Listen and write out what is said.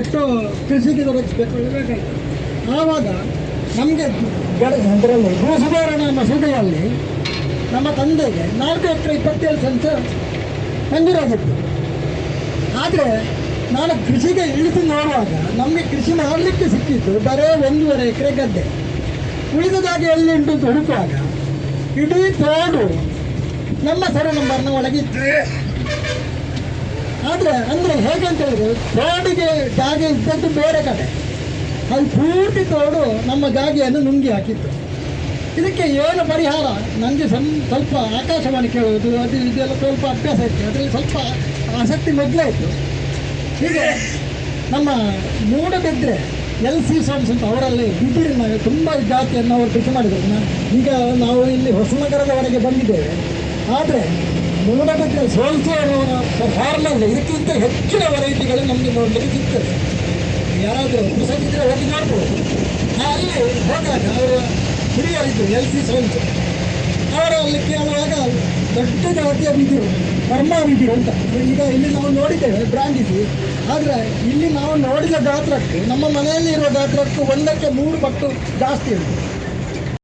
ಎಷ್ಟು ಕೃಷಿಗೆ ಬೇಕಾಯ್ತು ಆವಾಗ ನಮಗೆ ಅದರಲ್ಲಿ ಭೂ ಸುಧಾರಣಾ ಮಸೂದೆಯಲ್ಲಿ ನಮ್ಮ ತಂದೆಗೆ ನಾಲ್ಕು ಎಕರೆ ಇಪ್ಪತ್ತೇಳು ಸೆನ್ಸ್ ಮಂಜೂರಾಗಿತ್ತು. ಆದರೆ ನಾನು ಕೃಷಿಗೆ ಇಳಿಸಿ ನೋಡುವಾಗ ನಮಗೆ ಕೃಷಿ ಮಾಡಲಿಕ್ಕೆ ಸಿಕ್ಕಿದ್ದು ಬರೇ ಒಂದೂವರೆ ಎಕರೆ ಗದ್ದೆ. ಉಳಿದ ಜಾಗ ಎಲ್ಲಿ ಉಂಟು ಅಂತ ಇಡೀ ತೋಡು ನಮ್ಮ ಸರ ನಂಬರ್ನ ಒಳಗಿತ್ತು ಆದರೆ ಅಂದರೆ ಹೇಗೆ ಅಂತ ಹೇಳಿದ್ರೆ ತೋಡಿಗೆ ಜಾಗ ಇದ್ದದ್ದು ಬೇರೆ ಕಡೆ. ಅಲ್ಲಿ ಪೂರ್ತಿ ತೋಡು ನಮ್ಮ ಜಾಗೆಯನ್ನು ನುಂಗಿ ಹಾಕಿತ್ತು. ಇದಕ್ಕೆ ಏನು ಪರಿಹಾರ? ನನಗೆ ಸಂ, ಸ್ವಲ್ಪ ಆಕಾಶವಾಣಿ ಕೇಳುವುದು, ಅದು ಇದೆಲ್ಲ ಸ್ವಲ್ಪ ಅಭ್ಯಾಸ ಇತ್ತು. ಅದರಲ್ಲಿ ಸ್ವಲ್ಪ ಆಸಕ್ತಿ ಮೊದಲೇ ಇತ್ತು. ಹೀಗೆ ನಮ್ಮ ಮೂಡಬಿದ್ರೆ ಎಲ್ ಸಿ ಸಾಮ್ಸ್ ಅಂತ ಅವರಲ್ಲಿ ಬಿದಿರಿನ ತುಂಬ ಜಾತಿಯನ್ನು ಅವರು ಕೃಷಿ ಮಾಡಿದರು. ಈಗ ನಾವು ಇಲ್ಲಿ ಹೊಸನಗರದವರೆಗೆ ಬಂದಿದ್ದೇವೆ. ಆದರೆ ಮೂಡಬಿದ್ರೆ ಸೋಲ್ಸೋರವರ ಫಾರ್ಮಲ್ಲಿ ಇದಕ್ಕಿಂತ ಹೆಚ್ಚಿನ ವೆರೈಟಿಗಳು ನಮಗೆ ನೋಡಲಿಕ್ಕೆ ಸಿಗ್ತದೆ. ಯಾರಾದರೂ ಹೊಸದಿದ್ದರೆ ಹೋಗಿ ನೋಡ್ಬೋದು. ಅಲ್ಲಿ ಹೋದಾಗ ಅವರ ಹಿರಿಯರಿದ್ದರು ಎಲ್ ಸಿ ಸೋಲ್ಸ್ ಅವರು ಅಲ್ಲಿ ಕೇಳುವಾಗ ದೊಡ್ಡ ಜಾತಿಯ ಬಿದಿರು ಬರ್ಮಾ ಬಿದಿರು ಅಂತ. ಈಗ ಇಲ್ಲಿ ನಾವು ನೋಡಿದ್ದೇವೆ ಬ್ರಾಂಡಿಸಿ. ಆದರೆ ಇಲ್ಲಿ ನಾವು ನೋಡಿದ ಗಾತ್ರಕ್ಕೆ, ನಮ್ಮ ಮನೆಯಲ್ಲಿ ಇರುವ ಗಾತ್ರಕ್ಕೂ ಒಂದಕ್ಕೆ ಮೂರು ಪಟ್ಟು ಜಾಸ್ತಿ ಉಂಟು.